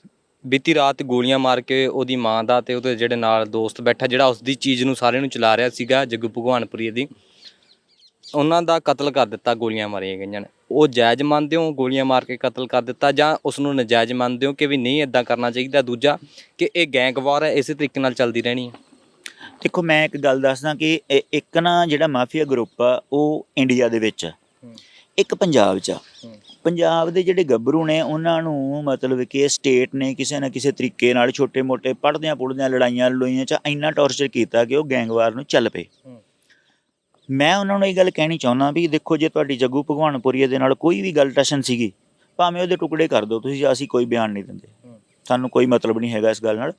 [SPEAKER 2] ਬੀਤੀ ਰਾਤ ਗੋਲੀਆਂ ਮਾਰ ਕੇ ਉਹਦੀ ਮਾਂ ਦਾ ਤੇ ਉਹਦੇ ਜਿਹੜੇ ਨਾਲ ਦੋਸਤ ਬੈਠਾ ਜਿਹੜਾ ਉਸ ਦੀ ਚੀਜ਼ ਨੂੰ ਸਾਰਿਆਂ ਨੂੰ ਚਲਾ ਰਿਹਾ ਸੀਗਾ ਜੱਗੂ ਭਗਵਾਨਪੁਰੀਆ ਦੀ। ਉਹਨਾਂ ਦਾ ਕਤਲ ਕਰ ਦਿੱਤਾ ਗੋਲੀਆਂ ਮਾਰੀਆਂ ਗਈਆਂ ਨੇ। ਉਹ ਜਾਇਜ਼ ਮੰਨਦੇ ਹੋ ਗੋਲੀਆਂ ਮਾਰ ਕੇ ਕਤਲ ਕਰ ਦਿੱਤਾ ਜਾਂ ਉਸ ਨੂੰ ਨਜਾਇਜ਼ ਮੰਨਦੇ ਹੋ ਕਿ ਵੀ ਨਹੀਂ ਇਦਾਂ ਕਰਨਾ ਚਾਹੀਦਾ ਦੂਜਾ ਕਿ ਇਹ ਗੈਂਗ ਵਾਰ ਹੈ ਇਸੇ ਤਰੀਕੇ ਨਾਲ ਚੱਲਦੀ ਰਹਿਣੀ ਹੈ?
[SPEAKER 1] ਦੇਖੋ ਮੈਂ ਇੱਕ ਗੱਲ ਦੱਸਦਾ ਕਿ ਇੱਕ ਨਾ ਜਿਹੜਾ ਮਾਫੀਆ ਗਰੁੱਪ ਆ ਉਹ ਇੰਡੀਆ ਦੇ ਵਿੱਚ ਇੱਕ ਪੰਜਾਬ 'ਚ ਆ। ਪੰਜਾਬ ਦੇ ਜਿਹੜੇ ਗੱਭਰੂ ਨੇ ਉਹਨਾਂ ਨੂੰ ਮਤਲਬ ਕਿ ਸਟੇਟ ਨੇ ਕਿਸੇ ਨਾ ਕਿਸੇ ਤਰੀਕੇ ਨਾਲ ਛੋਟੇ-ਮੋਟੇ ਪੜਦਿਆਂ ਪੁੜਦਿਆਂ ਲੜਾਈਆਂ ਲੜੋਈਆਂ 'ਚ ਇੰਨਾ ਟੌਰਚਰ ਕੀਤਾ ਕਿ ਉਹ ਗੈਂਗਵਾਰ ਨੂੰ ਚੱਲ ਪਏ। ਮੈਂ ਉਹਨਾਂ ਨੂੰ ਇਹ ਗੱਲ ਕਹਿਣੀ ਚਾਹੁੰਦਾ ਵੀ ਦੇਖੋ ਜੇ ਤੁਹਾਡੀ ਜੱਗੂ ਭਗਵਾਨਪੁਰੀਏ ਦੇ ਨਾਲ ਕੋਈ ਵੀ ਗੱਲ ਟਸ਼ਨ ਸੀਗੀ ਭਾਵੇਂ ਉਹਦੇ ਟੁਕੜੇ ਕਰ ਦਿਓ ਤੁਸੀਂ ਅਸੀਂ ਕੋਈ ਬਿਆਨ ਨਹੀਂ ਦਿੰਦੇ। ਸਾਨੂੰ ਕੋਈ ਮਤਲਬ ਨਹੀਂ ਹੈਗਾ ਇਸ ਗੱਲ ਨਾਲ।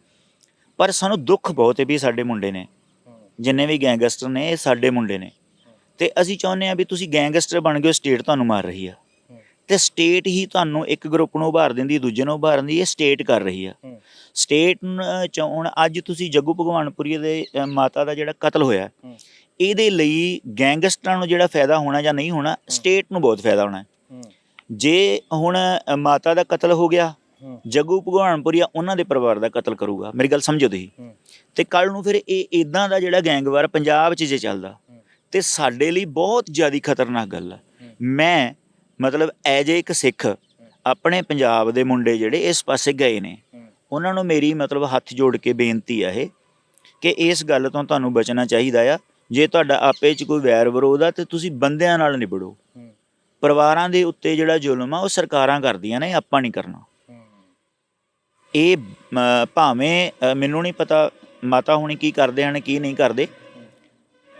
[SPEAKER 1] ਪਰ ਸਾਨੂੰ ਦੁੱਖ ਬਹੁਤ ਹੈ ਵੀ ਸਾਡੇ ਮੁੰਡੇ ਨੇ। ਜਿੰਨੇ ਵੀ ਗੈਂਗਸਟਰ ਨੇ ਇਹ ਸਾਡੇ ਮੁੰਡੇ ਨੇ। ਤੇ ਅਸੀਂ ਚਾਹੁੰਦੇ ਆ ਵੀ ਤੁਸੀਂ ਗੈਂਗਸਟਰ ਬਣ ਗਏ ਸਟੇਟ ਤੁਹਾਨੂੰ ਮਾਰ ਰਹੀ ਆ। ਤੇ ਸਟੇਟ ਹੀ ਤੁਹਾਨੂੰ ਇੱਕ ਗਰੁੱਪ ਨੂੰ ਉਭਾਰ ਦਿੰਦੀ ਦੂਜੇ ਨੂੰ ਉਭਾਰ ਦਿੰਦੀ ਇਹ ਸਟੇਟ ਕਰ ਰਹੀ ਆ। ਸਟੇਟ ਚ ਹੁਣ ਅੱਜ ਤੁਸੀਂ ਜੱਗੂ ਭਗਵਾਨਪੁਰੀ ਦੇ ਮਾਤਾ ਦਾ ਜਿਹੜਾ ਕਤਲ ਹੋਇਆ ਇਹਦੇ ਲਈ ਗੈਂਗਸਟਰਾਂ ਨੂੰ ਜਿਹੜਾ ਫਾਇਦਾ ਹੋਣਾ ਜਾਂ ਨਹੀਂ ਹੋਣਾ ਸਟੇਟ ਨੂੰ ਬਹੁਤ ਫਾਇਦਾ ਹੋਣਾ। ਜੇ ਹੁਣ ਮਾਤਾ ਦਾ ਕਤਲ ਹੋ ਗਿਆ ਜੱਗੂ ਭਗਵਾਨਪੁਰੀਆ ਉਹਨਾਂ ਦੇ ਪਰਿਵਾਰ ਦਾ ਕਤਲ ਕਰੂਗਾ। ਮੇਰੀ ਗੱਲ ਸਮਝੋ ਤੁਸੀਂ। ਤੇ ਕੱਲ ਨੂੰ ਫਿਰ ਇਹ ਇਦਾਂ ਦਾ ਜਿਹੜਾ ਗੈਂਗਵਾਰ ਪੰਜਾਬ 'ਚ ਜੇ ਚੱਲਦਾ ਤੇ ਸਾਡੇ ਲਈ ਬਹੁਤ ਜ਼ਿਆਦਾ ਖਤਰਨਾਕ ਗੱਲ ਆ। ਮੈਂ ਮਤਲਬ ਐਜ ਇੱਕ ਸਿੱਖ ਆਪਣੇ ਪੰਜਾਬ ਦੇ ਮੁੰਡੇ ਜਿਹੜੇ ਇਸ ਪਾਸੇ ਗਏ ਨੇ, ਉਹਨਾਂ ਨੂੰ ਮੇਰੀ ਮਤਲਬ ਹੱਥ ਜੋੜ ਕੇ ਬੇਨਤੀ ਆ ਇਹ ਕਿ ਇਸ ਗੱਲ ਤੋਂ ਤੁਹਾਨੂੰ ਬਚਣਾ ਚਾਹੀਦਾ ਆ। ਜੇ ਤੁਹਾਡਾ ਆਪੇ 'ਚ ਕੋਈ ਵੈਰ ਵਿਰੋਧ ਆ ਤੇ ਤੁਸੀਂ ਬੰਦਿਆਂ ਨਾਲ ਨਿਬੜੋ। ਪਰਿਵਾਰਾਂ ਦੇ ਉੱਤੇ ਜਿਹੜਾ ਜ਼ੁਲਮ ਆ, ਉਹ ਸਰਕਾਰਾਂ ਕਰਦੀਆਂ ਨੇ, ਆਪਾਂ ਨਹੀਂ ਕਰਨਾ। ਇਹ ਭਾਵੇਂ ਮੈਨੂੰ ਨਹੀਂ ਪਤਾ ਮਾਤਾ ਹੁਣੀ ਕੀ ਕਰਦੇ ਹਨ, ਕੀ ਨਹੀਂ ਕਰਦੇ।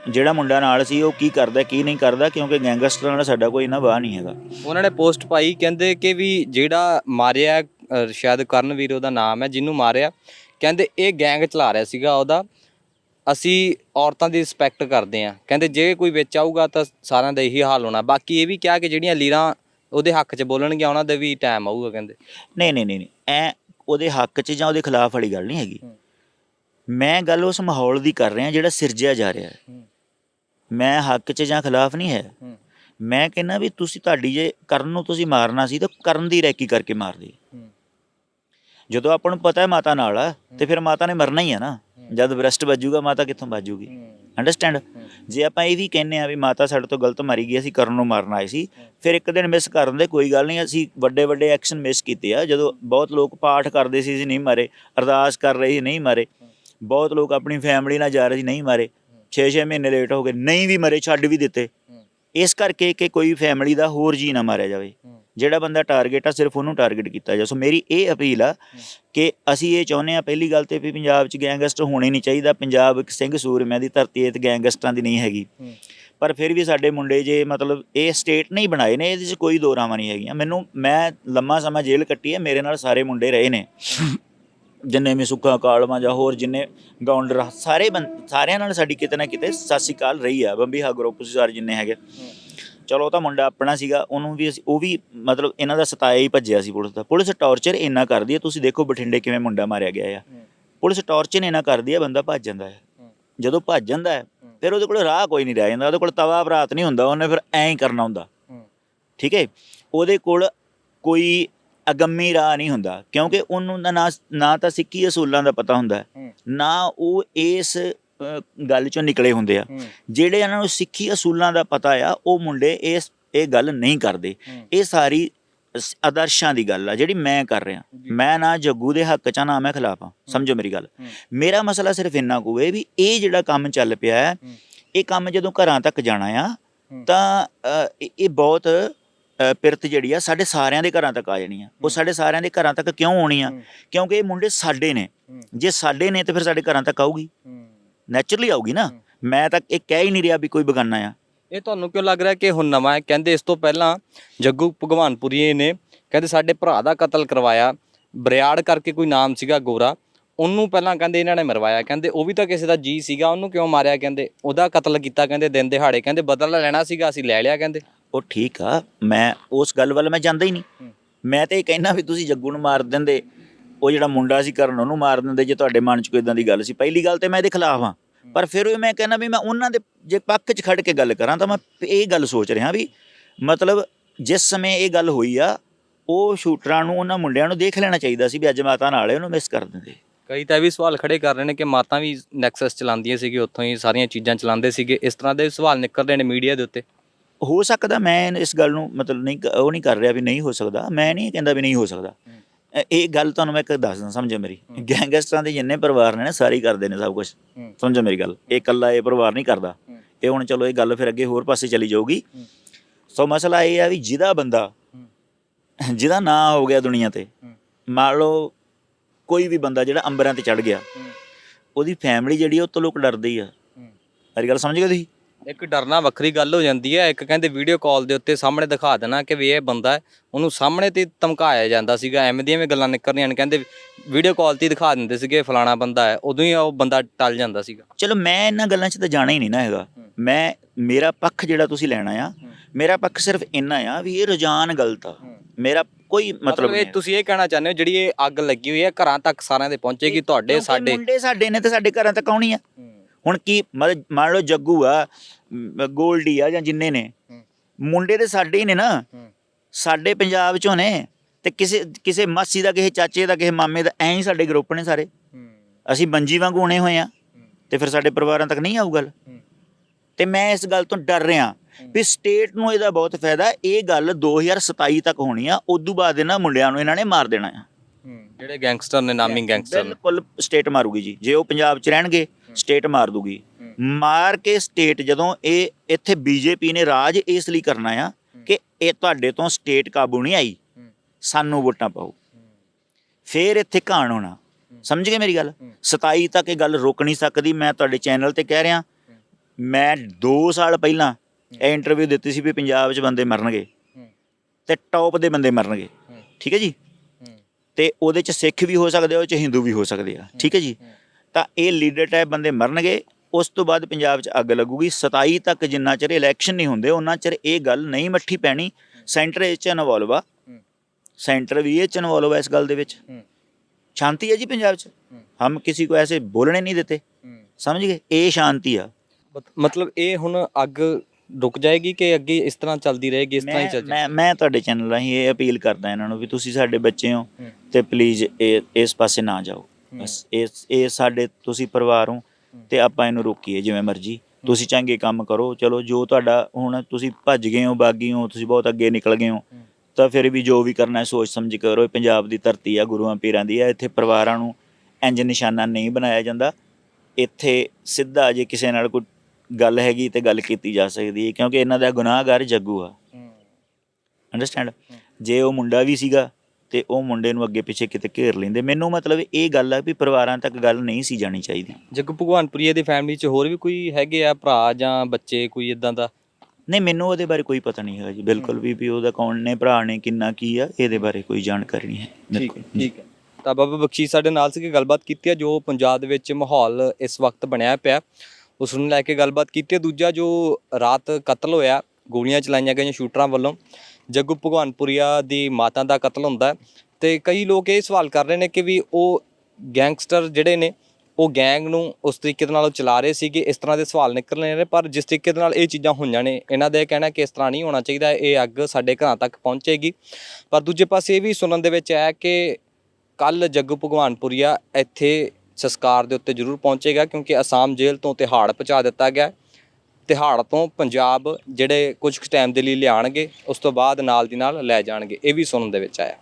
[SPEAKER 1] ਜਿਹੜਾ ਮੁੰਡਾ ਨਾਲ ਸੀ ਉਹ ਕੀ ਕਰਦਾ ਕੀ ਨਹੀਂ ਕਰਦਾ ਕਿਉਂਕਿ ਗੈਂਗਸਟਰਾਂ ਨਾਲ ਸਾਡਾ ਕੋਈ ਨਾ ਵਾਹ ਨਹੀਂ ਹੈਗਾ।
[SPEAKER 2] ਉਹਨਾਂ ਨੇ ਪੋਸਟ ਪਾਈ ਕਹਿੰਦੇ ਕਿ ਵੀ ਜਿਹੜਾ ਮਾਰਿਆ ਅ, ਸ਼ਾਇਦ ਕਰਨਵੀਰ ਉਹਦਾ ਨਾਮ ਹੈ ਜਿਹਨੂੰ ਮਾਰਿਆ ਕਹਿੰਦੇ ਇਹ ਗੈਂਗ ਚਲਾ ਰਿਹਾ ਸੀਗਾ ਉਹਦਾ ਅਸੀਂ ਔਰਤਾਂ ਦੀ ਰਿਸਪੈਕਟ ਕਰਦੇ ਆ ਕਹਿੰਦੇ ਜੇ ਕੋਈ ਵਿੱਚ ਆਊਗਾ ਤਾਂ ਸਾਰਿਆਂ ਦਾ ਇਹੀ ਹਾਲ ਹੋਣਾ। ਬਾਕੀ ਇਹ ਵੀ ਕਿਹਾ ਕਿ ਜਿਹੜੀਆਂ ਲੀਰਾਂ ਉਹਦੇ ਹੱਕ 'ਚ ਬੋਲਣਗੀਆਂ ਉਹਨਾਂ ਦੇ ਵੀ ਟਾਈਮ ਆਊਗਾ ਕਹਿੰਦੇ।
[SPEAKER 1] ਨਹੀਂ ਨਹੀਂ ਨਹੀਂ ਨਹੀਂ, ਐ ਉਹਦੇ ਹੱਕ 'ਚ ਜਾਂ ਉਹਦੇ ਖਿਲਾਫ ਵਾਲੀ ਗੱਲ ਨਹੀਂ ਹੈਗੀ। ਮੈਂ ਗੱਲ ਉਸ ਮਾਹੌਲ ਦੀ ਕਰ ਰਿਹਾ ਜਿਹੜਾ ਸਿਰਜਿਆ ਜਾ ਰਿਹਾ ਹੈ। ਮੈਂ ਹੱਕ 'ਚ ਜਾਂ ਖਿਲਾਫ ਨਹੀਂ ਹੈ। ਮੈਂ ਕਹਿੰਦਾ ਵੀ ਤੁਸੀਂ ਤੁਹਾਡੀ ਜੇ ਕਰਨ ਨੂੰ ਤੁਸੀਂ ਮਾਰਨਾ ਸੀ ਤਾਂ ਕਰਨ ਦੀ ਰੈਕੀ ਕਰਕੇ ਮਾਰਦੇ। ਜਦੋਂ ਆਪਾਂ ਨੂੰ ਪਤਾ ਹੈ ਮਾਤਾ ਨਾਲ ਆ ਤੇ ਫਿਰ ਮਾਤਾ ਨੇ ਮਰਨਾ ਹੀ ਆ ਨਾ। ਜਦ ਬ੍ਰੈਸਟ ਵੱਜੂਗਾ ਮਾਤਾ ਕਿੱਥੋਂ ਵੱਜੂਗੀ? ਅੰਡਰਸਟੈਂਡ ਜੇ ਆਪਾਂ ਇਹ ਵੀ ਕਹਿੰਨੇ ਆ ਵੀ ਮਾਤਾ ਸਾਡੇ ਤੋਂ ਗਲਤ ਮਾਰੀ ਗਈ ਅਸੀਂ ਕਰਨ ਨੂੰ ਮਾਰਨ ਆਏ ਸੀ ਫਿਰ ਇੱਕ ਦਿਨ ਮਿਸ ਕਰਨ ਦੇ ਕੋਈ ਗੱਲ ਨਹੀਂ ਅਸੀਂ ਵੱਡੇ ਵੱਡੇ ਐਕਸ਼ਨ ਮਿਸ ਕੀਤੇ ਆ। ਜਦੋਂ ਬਹੁਤ ਲੋਕ ਪਾਠ ਕਰਦੇ ਸੀ ਅਸੀਂ ਨਹੀਂ ਮਾਰੇ ਅਰਦਾਸ ਕਰ ਰਹੇ ਸੀ ਨਹੀਂ ਮਾਰੇ। ਬਹੁਤ ਲੋਕ ਆਪਣੀ ਫੈਮਿਲੀ ਨਾਲ ਜਾ ਰਹੇ ਸੀ ਨਹੀਂ ਮਾਰੇ। 6-6 ਮਹੀਨੇ ਲੇਟ ਹੋ ਗਏ ਨਹੀਂ ਵੀ ਮਰੇ ਛੱਡ ਵੀ ਦਿੱਤੇ। ਇਸ ਕਰਕੇ ਕਿ ਕੋਈ ਫੈਮਿਲੀ ਦਾ ਹੋਰ ਜੀ ਨਾ ਮਾਰਿਆ ਜਾਵੇ। ਜਿਹੜਾ ਬੰਦਾ ਟਾਰਗੇਟ ਆ ਸਿਰਫ ਉਹਨੂੰ ਟਾਰਗੇਟ ਕੀਤਾ ਜਾ ਸੋ ਮੇਰੀ ਇਹ ਅਪੀਲ ਆ ਕਿ ਅਸੀਂ ਇਹ ਚਾਹੁੰਦੇ ਆ ਪਹਿਲੀ ਗੱਲ ਤੇ ਵੀ ਪੰਜਾਬ 'ਚ ਗੈਂਗਸਟਰ ਹੋਣੇ ਨਹੀਂ ਚਾਹੀਦਾ। ਪੰਜਾਬ ਇੱਕ ਸਿੰਘ ਸੂਰਮਿਆਂ ਦੀ ਧਰਤੀ ਹੈ ਤੇ ਗੈਂਗਸਟਰਾਂ ਦੀ ਨਹੀਂ ਹੈਗੀ। ਪਰ ਫਿਰ ਵੀ ਸਾਡੇ ਮੁੰਡੇ ਜੇ ਮਤਲਬ ਇਹ ਸਟੇਟ ਨਹੀਂ ਬਣਾਏ ਨੇ ਇਹਦੇ 'ਚ ਕੋਈ ਦੋ ਰਾਵਾਂ ਨਹੀਂ ਹੈਗੀਆਂ। ਮੈਨੂੰ ਮੈਂ ਲੰਮਾ ਸਮਾਂ ਜੇਲ੍ਹ ਕੱਟੀ ਹੈ ਮੇਰੇ ਨਾਲ ਸਾਰੇ ਮੁੰਡੇ ਰਹੇ ਨੇ। ਜਿੰਨੇ ਵੀ ਸੁੱਖਾ, ਕਾਲਮਾ ਜਾਂ ਹੋਰ ਜਿੰਨੇ ਗਾਉਂਡਰ ਸਾਰੇ ਬੰ- ਸਾਰਿਆਂ ਨਾਲ ਸਾਡੀ ਕਿਤੇ ਨਾ ਕਿਤੇ ਸਤਿ ਸ਼੍ਰੀ ਅਕਾਲ ਰਹੀ ਆ, ਬੰਬੀਹਾ ਗਰੁੱਪ ਸਾਰੇ ਜਿੰਨੇ ਹੈਗੇ। ਚਲੋ ਉਹ ਤਾਂ ਮੁੰਡਾ ਆਪਣਾ ਸੀਗਾ, ਉਹਨੂੰ ਵੀ ਅਸੀਂ ਉਹ ਵੀ ਮਤਲਬ ਇਹਨਾਂ ਦਾ ਸਤਾਇਆ ਹੀ ਭੱਜਿਆ ਸੀ ਪੁਲਿਸ ਦਾ। ਪੁਲਿਸ ਟੌਰਚਰ ਇੰਨਾ ਕਰਦੀ ਹੈ ਤੁਸੀਂ ਦੇਖੋ ਬਠਿੰਡੇ ਕਿਵੇਂ ਮੁੰਡਾ ਮਾਰਿਆ ਗਿਆ ਆ। ਪੁਲਿਸ ਟੌਰਚਰ ਇੰਨਾ ਕਰਦੀ ਹੈ ਬੰਦਾ ਭੱਜ ਜਾਂਦਾ ਹੈ ਜਦੋਂ ਭੱਜ ਜਾਂਦਾ ਹੈ ਫਿਰ ਉਹਦੇ ਕੋਲ ਰਾਹ ਕੋਈ ਨਹੀਂ ਰਹਿ ਜਾਂਦਾ, ਉਹਦੇ ਕੋਲ ਤਵਾ ਭਰਾਤ ਨਹੀਂ ਹੁੰਦਾ, ਉਹਨੇ ਫਿਰ ਐਂ ਹੀ ਕਰਨਾ ਹੁੰਦਾ। ਠੀਕ ਹੈ? ਉਹਦੇ ਕੋਲ ਕੋਈ ਅਗੰਮੀ ਰਾਹ ਨਹੀਂ ਹੁੰਦਾ ਕਿਉਂਕਿ ਉਹਨੂੰ ਨਾ- ਨਾ ਤਾਂ ਸਿੱਖੀ ਅਸੂਲਾਂ ਦਾ ਪਤਾ ਹੁੰਦਾ ਨਾ ਉਹ ਇਸ ਗੱਲ ਚੋਂ ਨਿਕਲੇ ਹੁੰਦੇ ਆ। ਜਿਹੜੇ ਇਹਨਾਂ ਨੂੰ ਸਿੱਖੀ ਅਸੂਲਾਂ ਦਾ ਪਤਾ ਆ ਉਹ ਮੁੰਡੇ ਇਸ ਇਹ ਗੱਲ ਨਹੀਂ ਕਰਦੇ। ਇਹ ਸਾਰੀ ਆਦਰਸ਼ਾਂ ਦੀ ਗੱਲ ਆ ਜਿਹੜੀ ਮੈਂ ਕਰ ਰਿਹਾ। ਮੈਂ ਨਾ ਜੱਗੂ ਦੇ ਹੱਕ ਚ ਨਾ ਮੈਂ ਖਿਲਾਫ ਆ। ਸਮਝੋ ਮੇਰੀ ਗੱਲ। ਮੇਰਾ ਮਸਲਾ ਸਿਰਫ ਇੰਨਾ ਕੁ ਹੈ ਵੀ ਇਹ ਜਿਹੜਾ ਕੰਮ ਚੱਲ ਪਿਆ ਹੈ ਇਹ ਕੰਮ ਜਦੋਂ ਘਰਾਂ ਤੱਕ ਜਾਣਾ ਆ ਤਾਂ ਇਹ- ਬਹੁਤ ਪਿਰਤ ਜਿਹੜੀ ਆ ਸਾਡੇ ਸਾਰਿਆਂ ਦੇ ਘਰਾਂ ਤੱਕ ਆ ਜਾਣੀ ਆ। ਉਹ ਸਾਡੇ ਸਾਰਿਆਂ ਦੇ ਘਰਾਂ ਤੱਕ ਕਿਉਂ ਆਉਣੀ ਆ? ਕਿਉਂਕਿ ਇਹ ਮੁੰਡੇ ਸਾਡੇ ਨੇ। ਜੇ ਸਾਡੇ ਨੇ ਤੇ ਫਿਰ ਸਾਡੇ ਘਰਾਂ ਤੱਕ ਆਊਗੀ। ਨੇਚਰਲੀ ਆਊਗੀ ਨਾ। ਮੈਂ ਤਾਂ ਇਹ ਕਹਿ ਹੀ ਨਹੀਂ ਰਿਹਾ ਵੀ ਕੋਈ ਬਗਾਨਾ ਆ।
[SPEAKER 2] ਇਹ ਤੁਹਾਨੂੰ ਕਿਉਂ ਲੱਗ ਰਿਹਾ ਕਿ ਹੁਣ ਨਵਾਂ ਹੈ? ਕਹਿੰਦੇ ਇਸ ਤੋਂ ਪਹਿਲਾਂ ਜੱਗੂ ਭਗਵਾਨਪੁਰੀਏ ਨੇ ਕਹਿੰਦੇ ਸਾਡੇ ਭਰਾ ਦਾ ਕਤਲ ਕਰਵਾਇਆ। ਬਰਿਆੜ ਕਰਕੇ ਕੋਈ ਨਾਮ ਸੀਗਾ ਗੋਰਾ। ਉਹਨੂੰ ਪਹਿਲਾਂ ਕਹਿੰਦੇ ਇਹਨਾਂ ਨੇ ਮਰਵਾਇਆ। ਕਹਿੰਦੇ ਉਹ ਵੀ ਤਾਂ ਕਿਸੇ ਦਾ ਜੀ ਸੀਗਾ। ਉਹਨੂੰ ਕਿਉਂ ਮਾਰਿਆ? ਕਹਿੰਦੇ ਉਹਦਾ ਕਤਲ ਕੀਤਾ। ਕਹਿੰਦੇ ਦਿਨ ਦਿਹਾੜੇ ਕਹਿੰਦੇ ਬਦਲਾ ਲੈਣਾ ਸੀਗਾ। ਅਸੀਂ ਲੈ ਲਿਆ ਕਹਿੰਦੇ।
[SPEAKER 1] ਉਹ ਠੀਕ ਆ ਮੈਂ ਉਸ ਗੱਲ ਵੱਲ ਮੈਂ ਜਾਂਦਾ ਹੀ ਨਹੀਂ। ਮੈਂ ਤੇ ਇਹ ਕਹਿਣਾ ਵੀ ਤੁਸੀਂ ਜੱਗੂ ਨੂੰ ਮਾਰ ਦਿੰਦੇ ਉਹ ਜਿਹੜਾ ਮੁੰਡਾ ਸੀ ਕਰਨ ਉਹਨੂੰ ਮਾਰ ਦਿੰਦੇ ਜੇ ਤੁਹਾਡੇ ਮਨ 'ਚ ਕੋਈ ਇਦਾਂ ਦੀ ਗੱਲ ਸੀ। ਪਹਿਲੀ ਗੱਲ ਤੇ ਮੈਂ ਇਹਦੇ ਖਿਲਾਫ ਹਾਂ। ਪਰ ਫਿਰ ਵੀ ਮੈਂ ਕਹਿੰਦਾ ਵੀ ਮੈਂ ਉਹਨਾਂ ਦੇ ਜੇ ਪੱਖ 'ਚ ਖੜ ਕੇ ਗੱਲ ਕਰਾਂ ਤਾਂ ਮੈਂ ਇਹ ਗੱਲ ਸੋਚ ਰਿਹਾ ਵੀ ਮਤਲਬ ਜਿਸ ਸਮੇਂ ਇਹ ਗੱਲ ਹੋਈ ਆ ਉਹ ਸ਼ੂਟਰਾਂ ਨੂੰ ਉਹਨਾਂ ਮੁੰਡਿਆਂ ਨੂੰ ਦੇਖ ਲੈਣਾ ਚਾਹੀਦਾ ਸੀ ਵੀ ਅੱਜ ਮਾਤਾ ਨਾਲ ਉਹਨੂੰ ਮਿਸ ਕਰ ਦਿੰਦੇ।
[SPEAKER 2] ਕਈ ਤਾਂ ਵੀ ਸਵਾਲ ਖੜੇ ਕਰ ਰਹੇ ਨੇ ਕਿ ਮਾਤਾ ਵੀ ਨੈਕਸਸ ਚਲਾਉਂਦੀਆਂ ਸੀਗੀ ਉੱਥੋਂ ਹੀ ਸਾਰੀਆਂ ਚੀਜ਼ਾਂ ਚਲਾਉਂਦੇ ਸੀਗੇ। ਇਸ ਤਰ੍ਹਾਂ ਦੇ ਸਵਾਲ ਨਿਕਲ ਰਹੇ ਨੇ ਮੀਡੀਆ ਦੇ ਉੱਤੇ।
[SPEAKER 1] ਹੋ ਸਕਦਾ ਮੈਂ ਇਸ ਗੱਲ ਨੂੰ ਮਤਲਬ ਨਹੀਂ ਉਹ ਨਹੀਂ ਕਰ ਰਿਹਾ ਵੀ ਨਹੀਂ ਹੋ ਸਕਦਾ। ਮੈਂ ਨਹੀਂ ਕਹਿੰਦਾ ਵੀ ਨਹੀਂ ਹੋ ਸਕਦਾ। ਇਹ ਗੱਲ ਤੁਹਾਨੂੰ ਮੈਂ ਇੱਕ ਦੱਸਦਾ ਸਮਝੋ ਮੇਰੀ? ਗੈਂਗਸਟਰਾਂ ਦੇ ਜਿੰਨੇ ਪਰਿਵਾਰ ਨੇ ਨਾ ਸਾਰੇ ਕਰਦੇ ਨੇ ਸਭ ਕੁਝ ਸਮਝੋ ਮੇਰੀ ਗੱਲ? ਇਹ ਇਕੱਲਾ ਇਹ ਪਰਿਵਾਰ ਨਹੀਂ ਕਰਦਾ। ਇਹ ਹੁਣ ਚਲੋ ਇਹ ਗੱਲ ਫਿਰ ਅੱਗੇ ਹੋਰ ਪਾਸੇ ਚਲੀ ਜਾਊਗੀ। ਸੋ ਮਸਲਾ ਇਹ ਆ ਵੀ ਜਿਹਦਾ ਬੰਦਾ ਜਿਹਦਾ ਨਾਂ ਹੋ ਗਿਆ ਦੁਨੀਆ ਤੇ ਮੰਨ ਲਓ ਕੋਈ ਵੀ ਬੰਦਾ ਜਿਹੜਾ ਅੰਬਰਾਂ ਤੇ ਚੜ ਗਿਆ ਉਹਦੀ ਫੈਮਿਲੀ ਜਿਹੜੀ ਉਹ ਤੋਂ ਲੋਕ ਡਰਦੇ ਆ। ਮੇਰੀ ਗੱਲ ਸਮਝ ਗਏ ਤੁਸੀਂ?
[SPEAKER 2] ਇੱਕ ਡਰਨਾ ਵੱਖਰੀ ਗੱਲ ਹੋ ਜਾਂਦੀ ਹੈ। ਇੱਕ ਕਹਿੰਦੇ ਵੀਡੀਓ ਕਾਲ ਦੇ ਉੱਤੇ ਸਾਹਮਣੇ ਦਿਖਾ ਦੇਣਾ ਕਿ ਵੀ ਇਹ ਬੰਦਾ ਹੈ। ਉਹਨੂੰ ਸਾਹਮਣੇ ਤੇ ਧਮਕਾਇਆ ਜਾਂਦਾ ਸੀਗਾ। ਐਵੇਂ ਦੀਆਂ ਵੀ ਗੱਲਾਂ ਨਿਕਲਣੀਆਂ ਨੇ। ਕਹਿੰਦੇ ਵੀਡੀਓ ਕਾਲ ਤੇ ਦਿਖਾ ਦਿੰਦੇ ਸੀਗੇ ਫਲਾਣਾ ਬੰਦਾ ਹੈ। ਉਦੋਂ ਹੀ ਉਹ ਬੰਦਾ ਟਲ ਜਾਂਦਾ ਸੀਗਾ।
[SPEAKER 1] ਚਲੋ ਮੈਂ ਇਹਨਾਂ ਗੱਲਾਂ 'ਚ ਤਾਂ ਜਾਣਾ ਹੀ ਨਹੀਂ ਨਾ ਹੈਗਾ। ਮੈਂ ਮੇਰਾ ਪੱਖ ਜਿਹੜਾ ਤੁਸੀਂ ਲੈਣਾ ਆ ਮੇਰਾ ਪੱਖ ਸਿਰਫ ਇੰਨਾ ਆ ਵੀ ਇਹ ਰੁਝਾਨ ਗਲਤ ਆ। ਮੇਰਾ ਕੋਈ ਮਤਲਬ
[SPEAKER 2] ਇਹ। ਤੁਸੀਂ ਇਹ ਕਹਿਣਾ ਚਾਹੁੰਦੇ ਹੋ ਜਿਹੜੀ ਇਹ ਅੱਗ ਲੱਗੀ ਹੋਈ ਹੈ ਘਰਾਂ ਤੱਕ ਸਾਰਿਆਂ ਦੇ ਪਹੁੰਚੇਗੀ ਤੁਹਾਡੇ ਸਾਡੇ।
[SPEAKER 1] ਮੁੰਡੇ ਸਾਡੇ ਨੇ ਤੇ ਸਾਡੇ ਘਰਾਂ ਤੱਕ ਆਉਣੀ ਆ। ਹੁਣ ਕੀ ਮਤਲਬ ਮੰਨ ਲਓ ਜੱਗੂ ਆ ਮ, ਗੋਲਡੀ ਆ ਜਾਂ ਜਿੰਨੇ ਨੇ ਮੁੰਡੇ ਤੇ ਸਾਡੇ ਹੀ ਨੇ ਨਾ। ਸਾਡੇ ਪੰਜਾਬ ਚੋਂ ਨੇ ਤੇ ਕਿਸੇ ਕਿਸੇ ਮਾਸੀ ਦਾ ਕਿਸੇ ਚਾਚੇ ਦਾ ਕਿਸੇ ਮਾਮੇ ਦਾ ਐਂ ਹੀ ਸਾਡੇ ਗਰੁੱਪ ਨੇ ਸਾਰੇ। ਅਸੀਂ ਬੰਜੀ ਵਾਂਗੂ ਹੋਣੇ ਹੋਏ ਆ ਤੇ ਫਿਰ ਸਾਡੇ ਪਰਿਵਾਰਾਂ ਤੱਕ ਨਹੀਂ ਆਊ ਗੱਲ। ਤੇ ਮੈਂ ਇਸ ਗੱਲ ਤੋਂ ਡਰ ਰਿਹਾ ਵੀ ਸਟੇਟ ਨੂੰ ਇਹਦਾ ਬਹੁਤ ਫਾਇਦਾ ਇਹ ਗੱਲ 2027 ਤੱਕ ਹੋਣੀ ਆ ਉਦੋਂ ਬਾਅਦ ਇਹਨਾਂ ਮੁੰਡਿਆਂ ਨੂੰ ਇਹਨਾਂ ਨੇ ਮਾਰ ਦੇਣਾ ਆ।
[SPEAKER 2] ਜਿਹੜੇ ਗੈਂਗਸਟਰ ਨੇ ਨਾਮੀ ਗੈਂਗਸਟਰ
[SPEAKER 1] ਬਿਲਕੁਲ ਸਟੇਟ ਮਾਰੂਗੀ ਜੀ। ਜੇ ਉਹ ਪੰਜਾਬ 'ਚ ਰਹਿਣਗੇ ਸਟੇਟ ਮਾਰ ਦੂਗੀ। ਮਾਰ ਕੇ ਸਟੇਟ ਜਦੋਂ ਇਹ ਇੱਥੇ ਬੀਜੇਪੀ ਨੇ ਰਾਜ ਇਸ ਲਈ ਕਰਨਾ ਆ ਕਿ ਇਹ ਤੁਹਾਡੇ ਤੋਂ ਸਟੇਟ ਕਾਬੂ ਨਹੀਂ ਆਈ। ਸਾਨੂੰ ਵੋਟਾਂ ਪਾਓ। ਫੇਰ ਇੱਥੇ ਘਾਣ ਹੋਣਾ। ਸਮਝ ਗਏ ਮੇਰੀ ਗੱਲ? 27 ਤੱਕ ਇਹ ਗੱਲ ਰੁਕ ਨਹੀਂ ਸਕਦੀ। ਮੈਂ ਤੁਹਾਡੇ ਚੈਨਲ ਤੇ ਕਹਿ ਰਿਹਾ, ਮੈਂ 2 ਸਾਲ ਪਹਿਲਾਂ ਇਹ ਇੰਟਰਵਿਊ ਦਿੱਤੀ ਸੀ ਵੀ ਪੰਜਾਬ 'ਚ ਬੰਦੇ ਮਰਨਗੇ ਤੇ ਟੌਪ ਦੇ ਬੰਦੇ ਮਰਨਗੇ। ਠੀਕ ਹੈ ਜੀ? ਤੇ ਉਹਦੇ 'ਚ ਸਿੱਖ ਵੀ ਹੋ ਸਕਦੇ ਆ ਉਹਦੇ 'ਚ ਹਿੰਦੂ ਵੀ ਹੋ ਸਕਦੇ ਆ। ਠੀਕ ਹੈ ਜੀ? ਤਾਂ ਇਹ ਲੀਡਰ ਟਾਈਪ ਬੰਦੇ ਮਰਨਗੇ ਉਸ ਤੋਂ ਬਾਅਦ ਪੰਜਾਬ 'ਚ ਅੱਗ ਲੱਗੂਗੀ। 27 ਤੱਕ ਜਿੰਨਾ ਚਿਰ ਇਲੈਕਸ਼ਨ ਨਹੀਂ ਹੁੰਦੇ ਉਹਨਾਂ ਚਿਰ ਇਹ ਗੱਲ ਨਹੀਂ ਮੱਠੀ ਪੈਣੀ। ਸੈਂਟਰ ਇਹ 'ਚ ਇਨਵੋਲਵ ਆ ਸੈਂਟਰ ਵੀ ਇਹ 'ਚ ਇਨਵੋਲਵ ਹੈ ਇਸ ਗੱਲ ਦੇ ਵਿੱਚ। ਸ਼ਾਂਤੀ ਹੈ ਜੀ ਪੰਜਾਬ 'ਚ? ਹਮ ਕਿਸੇ ਕੋ ਐਸੇ ਬੋਲਣੇ ਨਹੀਂ ਦਿੱਤੇ। ਸਮਝ ਗਏ? ਇਹ ਸ਼ਾਂਤੀ ਆ।
[SPEAKER 2] ਮਤ- ਮਤਲਬ ਇਹ ਹੁਣ ਅੱਗ ਰੁਕ ਜਾਏਗੀ ਕਿ ਅੱਗੇ ਇਸ ਤਰ੍ਹਾਂ ਚੱਲਦੀ ਰਹੇਗੀ ਇਸ ਤਰ੍ਹਾਂ ਹੀ
[SPEAKER 1] ਮੈਂ
[SPEAKER 2] ਚੱਲ
[SPEAKER 1] ਮੈਂ ਮੈਂ ਤੁਹਾਡੇ ਚੈਨਲ ਰਾਹੀਂ ਇਹ ਅਪੀਲ ਕਰਦਾ ਇਹਨਾਂ ਨੂੰ ਵੀ ਤੁਸੀਂ ਸਾਡੇ ਬੱਚੇ ਹੋ ਤੇ ਪਲੀਜ਼ ਇਸ ਪਾਸੇ ਨਾ ਜਾਓ। ਬਸ ਇਹ ਇਹ ਸਾਡੇ ਤੁਸੀਂ ਪਰਿਵਾਰ ਹੋ ਤੇ ਆਪਾਂ ਇਹਨੂੰ ਰੋਕੀਏ ਜਿਵੇਂ ਮਰਜ਼ੀ। ਤੁਸੀਂ ਚੰਗੇ ਕੰਮ ਕਰੋ ਚਲੋ ਜੋ ਤੁਹਾਡਾ ਹੁਣ ਤੁਸੀਂ ਭੱਜ ਗਏ ਹੋ ਬਾਗੀ ਹੋ ਤੁਸੀਂ ਬਹੁਤ ਅੱਗੇ ਨਿਕਲ ਗਏ ਹੋ ਤਾਂ ਫਿਰ ਵੀ ਜੋ ਵੀ ਕਰਨਾ ਹੈ ਸੋਚ ਸਮਝ ਕੇ ਕਰੋ। ਇਹ ਪੰਜਾਬ ਦੀ ਧਰਤੀ ਆ ਗੁਰੂਆਂ ਪੀਰਾਂ ਦੀ ਆ ਇੱਥੇ ਪਰਿਵਾਰਾਂ ਨੂੰ ਇੰਜ ਨਿਸ਼ਾਨਾ ਨਹੀਂ ਬਣਾਇਆ ਜਾਂਦਾ। ਇੱਥੇ ਸਿੱਧਾ ਜੇ ਕਿਸੇ ਨਾਲ ਕੋਈ ਗੱਲ ਹੈਗੀ ਤੇ ਗੱਲ ਕੀਤੀ ਜਾ ਸਕਦੀ ਹੈ ਕਿਉਂਕਿ ਇਹਨਾਂ ਦਾ ਗੁਨਾਹਗਾਰ ਜੱਗੂ ਆ। ਅੰਡਰਸਟੈਂਡ ਜੇ ਉਹ ਮੁੰਡਾ ਵੀ ਸੀਗਾ ਤੇ ਉਹ ਮੁੰਡੇ ਨੂੰ ਅੱਗੇ ਪਿੱਛੇ ਕਿਤੇ ਘੇਰ ਲੈਂਦੇ। ਮੈਨੂੰ ਮਤਲਬ ਇਹ ਗੱਲ ਆ ਵੀ ਪਰਿਵਾਰਾਂ ਤੱਕ ਗੱਲ ਨਹੀਂ ਸੀ ਜਾਣੀ ਚਾਹੀਦੀ।
[SPEAKER 2] ਜੱਗੂ ਭਗਵਾਨਪੁਰੀਏ ਦੀ ਫੈਮਿਲੀ 'ਚ ਹੋਰ ਵੀ ਕੋਈ ਹੈਗੇ ਆ ਭਰਾ ਜਾਂ ਬੱਚੇ ਕੋਈ ਇਦਾਂ ਦਾ?
[SPEAKER 1] ਨਹੀਂ ਮੈਨੂੰ ਉਹਦੇ ਬਾਰੇ ਕੋਈ ਪਤਾ ਨਹੀਂ ਹੈਗਾ ਜੀ। ਬਿਲਕੁਲ ਵੀ ਵੀ ਉਹਦਾ ਕੌਣ ਨੇ ਭਰਾ ਨੇ ਕਿੰਨਾ ਕੀ ਆ ਇਹਦੇ ਬਾਰੇ ਕੋਈ ਜਾਣਕਾਰੀ ਨਹੀਂ ਹੈ। ਬਿਲਕੁਲ
[SPEAKER 2] ਠੀਕ ਹੈ। ਤਾਂ ਬਾਬਾ ਬਖਸ਼ੀਸ਼ ਸਾਡੇ ਨਾਲ ਸੀ ਕਿ ਗੱਲਬਾਤ ਕੀਤੀ ਹੈ ਜੋ ਪੰਜਾਬ ਦੇ ਵਿੱਚ ਮਾਹੌਲ ਇਸ ਵਕਤ ਬਣਿਆ ਪਿਆ। ਉਸ ਨੂੰ ਲੈ ਕੇ ਗੱਲਬਾਤ ਕੀਤੀ ਹੈ ਦੂਜਾ ਜੋ ਰਾਤ ਕਤਲ ਹੋਇਆ ਗੋਲੀਆਂ ਚਲਾਈਆਂ ਗਈਆਂ ਸ਼ੂਟਰਾਂ ਵੱਲੋਂ ਜੱਗੂ ਭਗਵਾਨਪੁਰੀਆ ਦੀ ਮਾਤਾ ਦਾ ਕਤਲ ਹੁੰਦਾ ਹੈ ਤੇ ਕਈ ਲੋਕ ਇਹ ਸਵਾਲ ਕਰ ਰਹੇ ਨੇ ਕਿ ਵੀ ਉਹ ਗੈਂਗਸਟਰ ਜਿਹੜੇ ਨੇ, ਉਹ ਗੈਂਗ ਨੂੰ ਉਸ ਤਰੀਕੇ ਦੇ ਨਾਲ ਉਹ ਚਲਾ ਰਹੇ ਸੀਗੇ, ਇਸ ਤਰ੍ਹਾਂ ਦੇ ਸਵਾਲ ਨਿਕਲ ਰਹੇ ਨੇ, ਪਰ ਜਿਸ ਤਰੀਕੇ ਦੇ ਨਾਲ ਇਹ ਚੀਜ਼ਾਂ ਹੋਈਆਂ ਨੇ, ਇਹਨਾਂ ਦਾ ਇਹ ਕਹਿਣਾ ਕਿ ਇਸ ਤਰ੍ਹਾਂ ਨਹੀਂ ਹੋਣਾ ਚਾਹੀਦਾ, ਇਹ ਅੱਗ ਸਾਡੇ ਘਰਾਂ ਤੱਕ ਪਹੁੰਚੇਗੀ। ਪਰ ਦੂਜੇ ਪਾਸੇ ਇਹ ਵੀ ਸੁਣਨ ਦੇ ਵਿੱਚ ਆਇਆ ਕਿ ਕੱਲ ਜੱਗੂ ਭਗਵਾਨਪੁਰੀਆ ਇੱਥੇ ਸੰਸਕਾਰ ਦੇ ਉੱਤੇ ਜ਼ਰੂਰ ਪਹੁੰਚੇਗਾ, ਕਿਉਂਕਿ ਅਸਾਮ ਜੇਲ੍ਹ ਤੋਂ ਤਿਹਾੜ ਪਹੁੰਚਾ ਦਿੱਤਾ ਗਿਆ ਤਿਹਾੜ ਤੋਂ ਪੰਜਾਬ ਜਿਹੜੇ ਕੁਝ ਕੁ ਟਾਈਮ ਦੇ ਲਈ ਲਿਆਣਗੇ ਉਸ ਤੋਂ ਬਾਅਦ ਨਾਲ ਦੀ ਨਾਲ ਲੈ ਜਾਣਗੇ, ਇਹ ਵੀ ਸੁਣਨ ਦੇ ਵਿੱਚ ਆਇਆ।